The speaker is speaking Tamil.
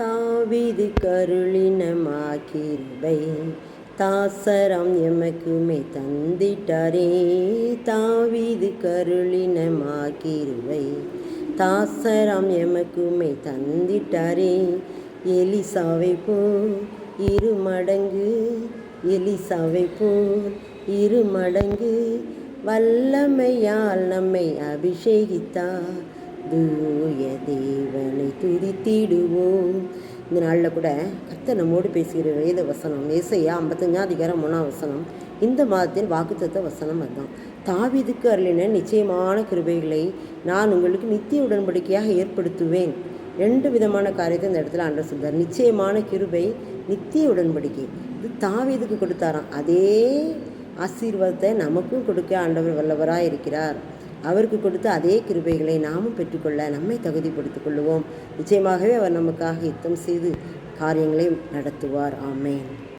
தாவிது கருளினமாகிருபை தாசரம் எமக்குமே தந்திட்டாரே. தாவிது கருளினமாகிருவை தாசரம் எமக்குமே தந்திட்டாரே. எலிசாவை போல் இரு மடங்கு எலிசாவை போல் இரு மடங்கு வல்லமையால் நம்மை அபிஷேகித்தார். தூய துதித்திடுவோம். இந்த நாளில் கூட கர்த்தர் நம்மோடு பேசுகிற வேத வசனம் ஏசையா ஐம்பத்தஞ்சாம் அதிகாரம் மூணாம் வசனம். இந்த மாதத்தின் வாக்குத்தத்த வசனம் அதுதான். தாவிதுக்கு அருளின நிச்சயமான கிருபைகளை நான் உங்களுக்கு நித்திய உடன்படிக்கையாக ஏற்படுத்துவேன். ரெண்டு விதமான காரியத்தை இந்த இடத்துல ஆண்டவர் சொல்கிறார் நிச்சயமான கிருபை நித்திய உடன்படிக்கை. இது தாவீதுக்கு கொடுத்தாராம். அதே ஆசீர்வாதத்தை நமக்கும் கொடுக்க ஆண்டவர் வல்லவராக இருக்கிறார் அவருக்கு கொடுத்த அதே கிருபைகளை நாமும் பெற்றுக்கொள்ள நம்மை தகுதிப்படுத்திக் கொள்ளுவோம். நிச்சயமாகவே அவர் நமக்காக யுத்தம் செய்து காரியங்களை நடத்துவார். ஆமேன்.